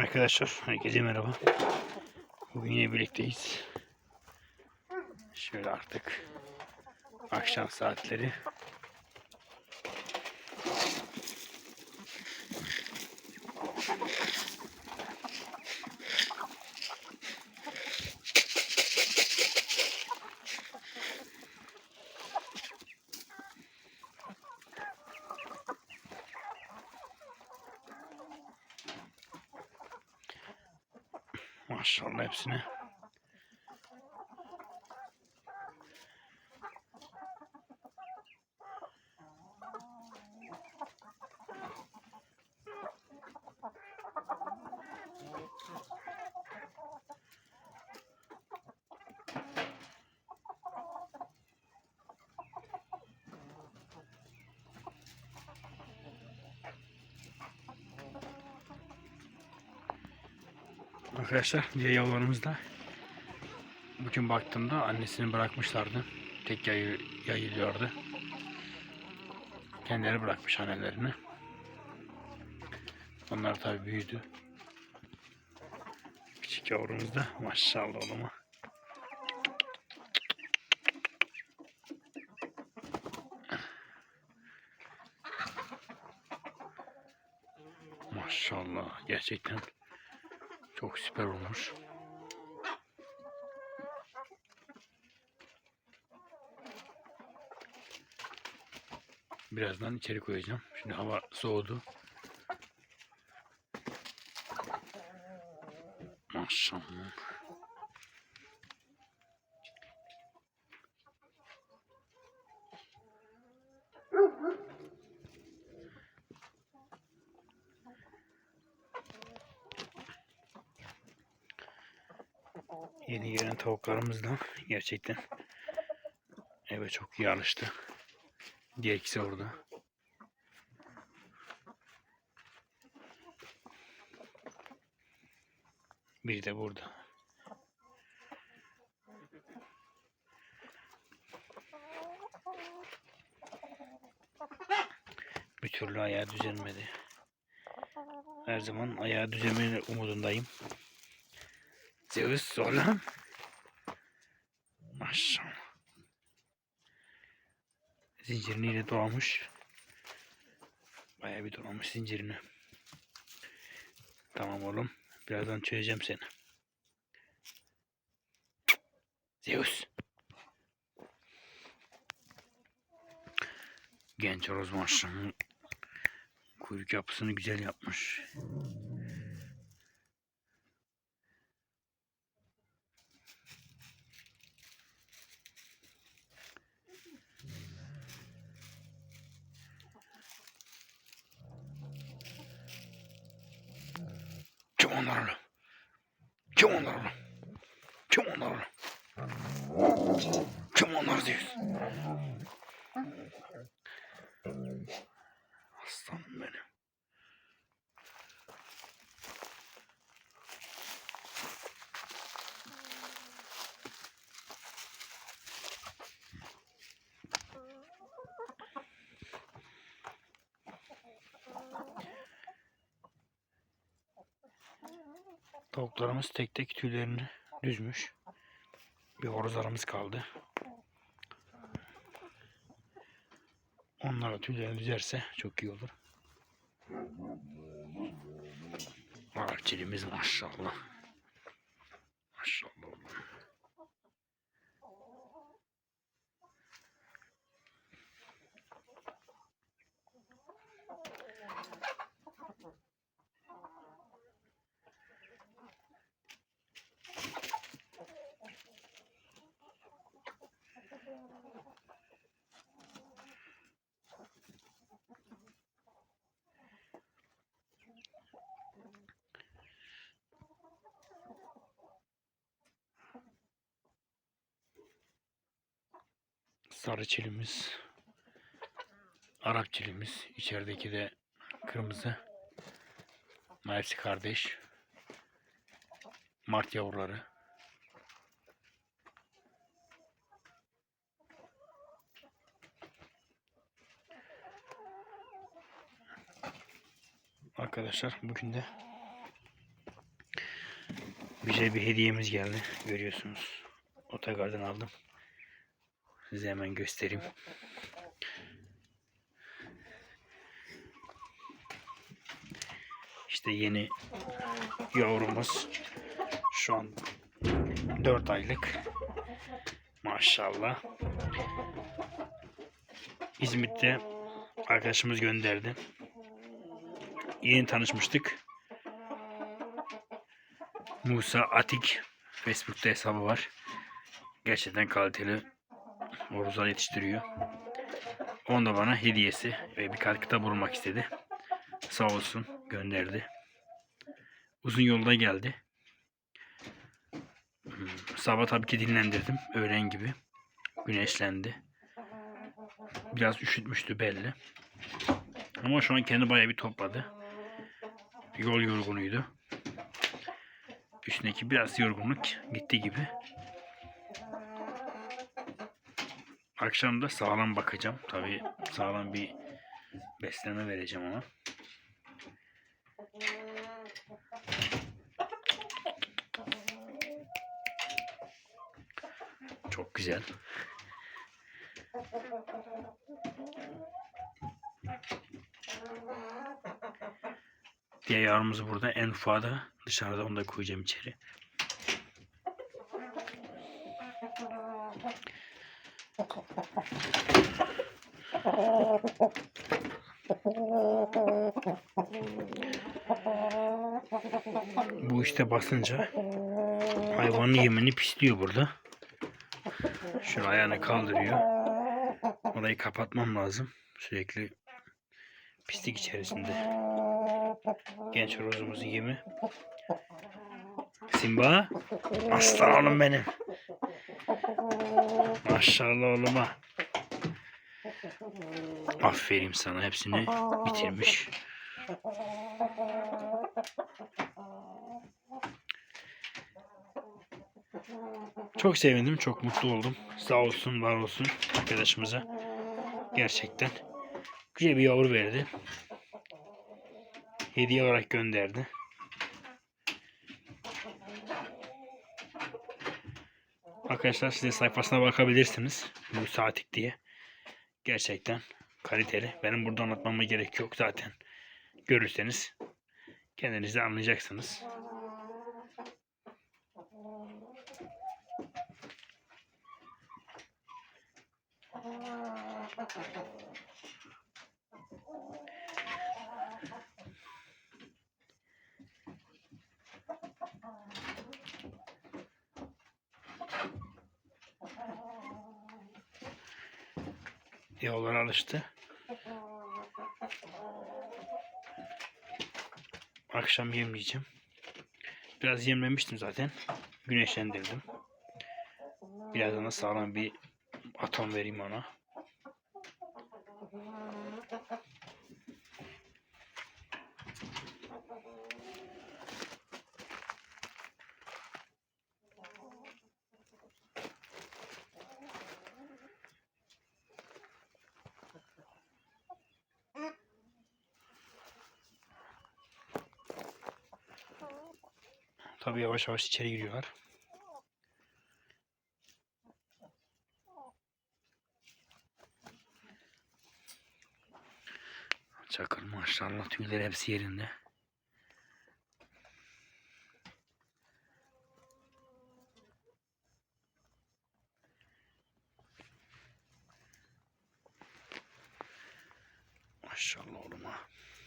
Arkadaşlar herkese merhaba. Bugün yine birlikteyiz. Şöyle artık akşam saatleri. Maşallah hepsine. Arkadaşlar diğer yavrularımızda bugün baktığımda annesini bırakmışlardı. Tek yayı, yayılıyordu. Kendileri bırakmış annelerini. Onlar tabi büyüdü. Küçük yavrumuz da maşallah oğluma. Maşallah gerçekten çok süper olmuş. Birazdan içeri koyacağım. Şimdi hava soğudu. Maşallah. Yeni gelen tavuklarımız da gerçekten eve çok iyi alıştı. Diğer ikisi orada. Biri de burada. Bir türlü ayağı düzelmedi. Her zaman ayağı düzelmenin umudundayım. Zeus oğlum. Maşallah. Zincirini yine dolamış. Bayağı bir dolamış zincirini. Tamam oğlum. Birazdan çözeceğim seni. Zeus. Genç horoz maşallah. Kuyruk yapısını güzel yapmış. Kim onlar oğlum? Kim onlar oğlum? Kim onlar oğlum? Kim onlar diyorsun? Aslanım benim. Tavuklarımız tek tek tüylerini düzmüş. Bir horozlarımız kaldı. Onlara tüylerini düzerse çok iyi olur. Arçelimiz maşallah. Maşallah. oğlum. Sarı çilimiz. Arap çilimiz. İçerideki de kırmızı. Hepsi kardeş. Mart yavruları. Arkadaşlar bugün de Güzel bir hediyemiz geldi. Görüyorsunuz. Otogardan aldım. Size hemen göstereyim. İşte yeni yavrumuz. Şu an 4 aylık. Maşallah. İzmit'te arkadaşımız gönderdi. Yeni tanışmıştık. Musa Atik Facebook'ta hesabı var. Gerçekten kaliteli horozlar yetiştiriyor. Onu da bana hediyesi ve bir katkıda bulunmak istedi. Sağ olsun gönderdi. Uzun yolda geldi. Hmm, Sabah tabii ki dinlendirdim. Öğlen gibi. Güneşlendi. Biraz üşütmüştü belli. Ama şu an kendi bayağı bir topladı. Yol yorgunuydu. Üstündeki biraz yorgunluk gitti gibi. Akşam da sağlam bakacağım. Tabii sağlam bir besleme vereceğim ona. Çok güzel. Diğer yavrumuz burada. En ufağı da dışarıda. Onu da koyacağım içeri. Bu işte basınca hayvanın yemini pisliyor burada. Şu ayağını kaldırıyor. Orayı kapatmam lazım. Sürekli pislik içerisinde. Genç horozumuzun yemi. Simba. Aslan oğlum benim. Maşallah oğluma. Aferin sana hepsini bitirmiş. Çok sevindim, çok mutlu oldum. Sağ olsun, var olsun arkadaşımıza. Gerçekten güzel bir yavru verdi. Hediye olarak gönderdi. Arkadaşlar size sayfasına bakabilirsiniz. Bu saatik diye. Gerçekten kaliteli. Benim burada anlatmama gerek yok zaten. Görürseniz kendiniz de anlayacaksınız. Yollara alıştı. Akşam yemleyeceğim. Biraz yemlemiştim zaten. Güneşlendirdim. Birazdan da sağlam bir atom vereyim ona. Tabii yavaş yavaş içeri giriyorlar. Çakır maşallah tüyleri hepsi yerinde. Maşallah oğluma. Ufak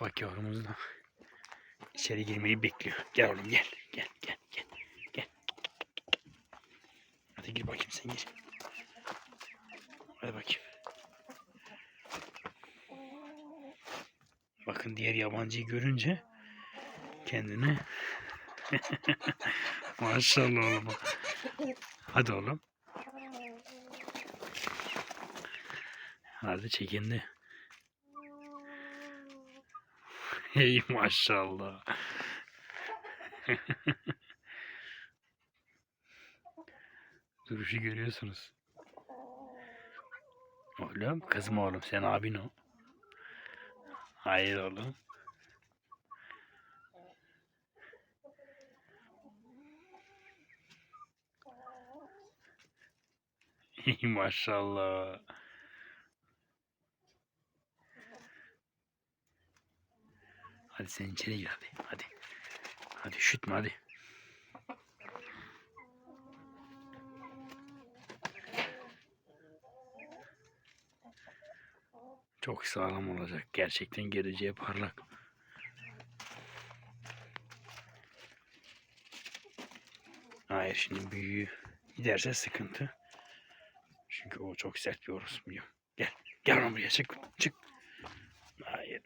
da içeri girmeyi bekliyor. Gel oğlum gel. Gel gel gel. Gel. Hadi gir bakayım sen gir. Hadi bakayım. Bakın diğer yabancıyı görünce kendini maşallah oğlum. Hadi oğlum. Hadi çekindi. Ey maşallah. Duruşu görüyorsunuz. Oğlum kızım oğlum sen abin o. Hayır oğlum. Maşallah. Hadi sen içeri gir hadi. Hadi. Hadi üşütme hadi. Çok sağlam olacak. Gerçekten geleceğe parlak. Hayır şimdi büyüğü giderse sıkıntı. Çünkü o çok sert bir orospu. Gel. Gel buraya çık. Çık. Hayır.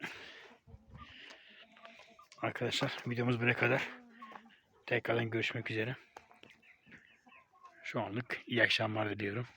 Arkadaşlar videomuz buraya kadar. Tekrardan görüşmek üzere. Şu anlık iyi akşamlar diliyorum.